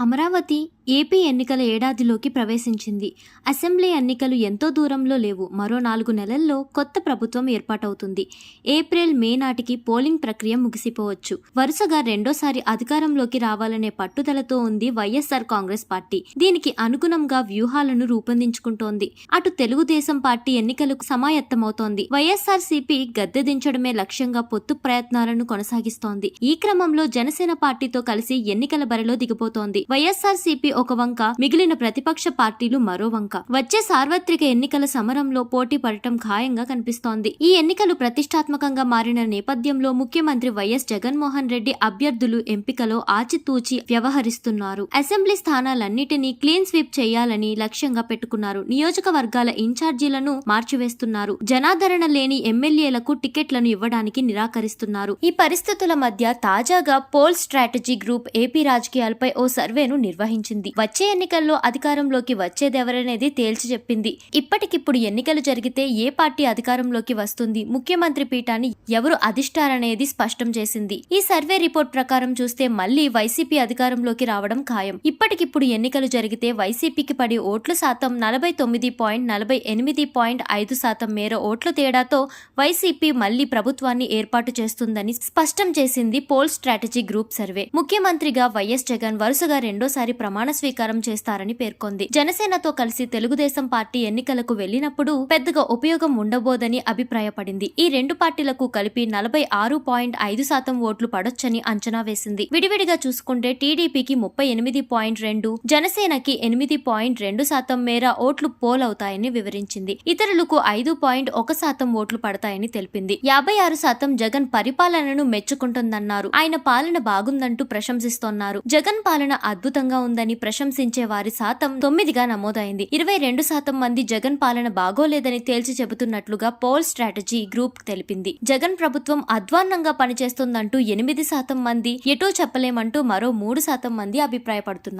Amravati AP ఎన్నికల ఏడాదిలోకి ప్రవేశించింది. Assembly ఎన్నికలు ఎంతో దూరంలో లేవు. మరో నాలుగు నెలల్లో కొత్త ప్రభుత్వం ఏర్పాటవుతుంది. ఏప్రిల్ మే నాటికి పోలింగ్ ప్రక్రియ ముగిసిపోవచ్చు. వరుసగా రెండోసారి అధికారంలోకి రావాలనే పట్టుదలతో ఉంది వైఎస్ఆర్ కాంగ్రెస్ పార్టీ. దీనికి అనుగుణంగా వ్యూహాలను రూపొందించుకుంటోంది. అటు తెలుగుదేశం పార్టీ ఎన్నికలకు సమాయత్తమవుతోంది. వైఎస్ఆర్ సిపి గద్దె దించడమే లక్ష్యంగా పొత్తు ప్రయత్నాలను కొనసాగిస్తోంది. ఈ క్రమంలో జనసేన పార్టీతో కలిసి ఎన్నికల బరిలో దిగిపోతోంది. వైఎస్ఆర్ సిపి ఒక వంక మిగిలిన ప్రతిపక్ష పార్టీలు మరో వంక. వచ్చే సార్వత్రిక ఎన్నికల సమరంలో పోటీ పడటం ఖాయంగా కనిపిస్తోంది. ఈ ఎన్నికలు ప్రతిష్టాత్మకంగా మారిన నేపథ్యంలో ముఖ్యమంత్రి వైఎస్ జగన్మోహన్ రెడ్డి అభ్యర్థులు ఎంపికలో ఆచితూచి వ్యవహరిస్తున్నారు. అసెంబ్లీ స్థానాలన్నిటినీ క్లీన్ స్వీప్ చేయాలని లక్ష్యంగా పెట్టుకున్నారు. నియోజకవర్గాల ఇన్ఛార్జీలను మార్చివేస్తున్నారు. జనాదరణ లేని ఎమ్మెల్యేలకు టికెట్లను ఇవ్వడానికి నిరాకరిస్తున్నారు. ఈ పరిస్థితుల మధ్య తాజాగా పోల్ స్ట్రాటజీ గ్రూప్ ఏపీ రాజకీయాలపై ఓ సర్వేను నిర్వహించింది. వచ్చే ఎన్నికల్లో అధికారంలోకి వచ్చేదెవరనేది తేల్చి చెప్పింది. ఇప్పటికిప్పుడు ఎన్నికలు జరిగితే ఏ పార్టీ అధికారంలోకి వస్తుంది? ముఖ్యమంత్రి పీఠాన్ని ఎవరు అధిష్టారనేది స్పష్టం చేసింది. ఈ సర్వే రిపోర్ట్ ప్రకారం చూస్తే మళ్ళీ వైసీపీ అధికారంలోకి రావడం ఖాయం. ఇప్పటికిప్పుడు ఎన్నికలు జరిగితే వైసీపీకి పడి ఓట్ల శాతం నలభై తొమ్మిది పాయింట్ నలభై ఎనిమిది పాయింట్ ఐదు శాతం మేర ఓట్ల తేడాతో వైసీపీ మళ్ళీ ప్రభుత్వాన్ని ఏర్పాటు చేస్తుందని స్పష్టం చేసింది పోల్ స్ట్రాటజీ గ్రూప్ సర్వే. ముఖ్యమంత్రిగా వైఎస్ జగన్ వరుసగా రెండోసారి ప్రమాణ స్వీకారం చేస్తారని పేర్కొంది. జనసేనతో కలిసి తెలుగుదేశం పార్టీ ఎన్నికలకు వెళ్ళినప్పుడు పెద్దగా ఉపయోగం ఉండబోదని అభిప్రాయపడింది. ఈ రెండు పార్టీలకు కలిపి నలభై ఆరు పాయింట్ ఐదు శాతం ఓట్లు పడొచ్చని అంచనా వేసింది. విడివిడిగా చూసుకుంటే టీడీపీకి ముప్పై ఎనిమిది పాయింట్ రెండు జనసేనకి ఎనిమిది పాయింట్ రెండు శాతం మేర ఓట్లు పోలవుతాయని వివరించింది. ఇతరులకు ఐదు పాయింట్ ఒక శాతం ఓట్లు పడతాయని తెలిపింది. యాభై ఆరు శాతం జగన్ పరిపాలనను మెచ్చుకుంటుందన్నారు. ఆయన పాలన బాగుందంటూ ప్రశంసిస్తోన్నారు. జగన్ పాలన అద్భుతంగా ఉందని ప్రశంసించే వారి శాతం తొమ్మిదిగా నమోదైంది. ఇరవై రెండు శాతం మంది జగన్ పాలన బాగోలేదని తేల్చి చెబుతున్నట్లుగా పోల్ స్ట్రాటజీ గ్రూప్ తెలిపింది. జగన్ ప్రభుత్వం అధ్వాన్నంగా పనిచేస్తుందంటూ ఎనిమిది శాతం మంది ఎటో చెప్పలేమంటూ మరో మూడు శాతం మంది అభిప్రాయపడుతున్నారు.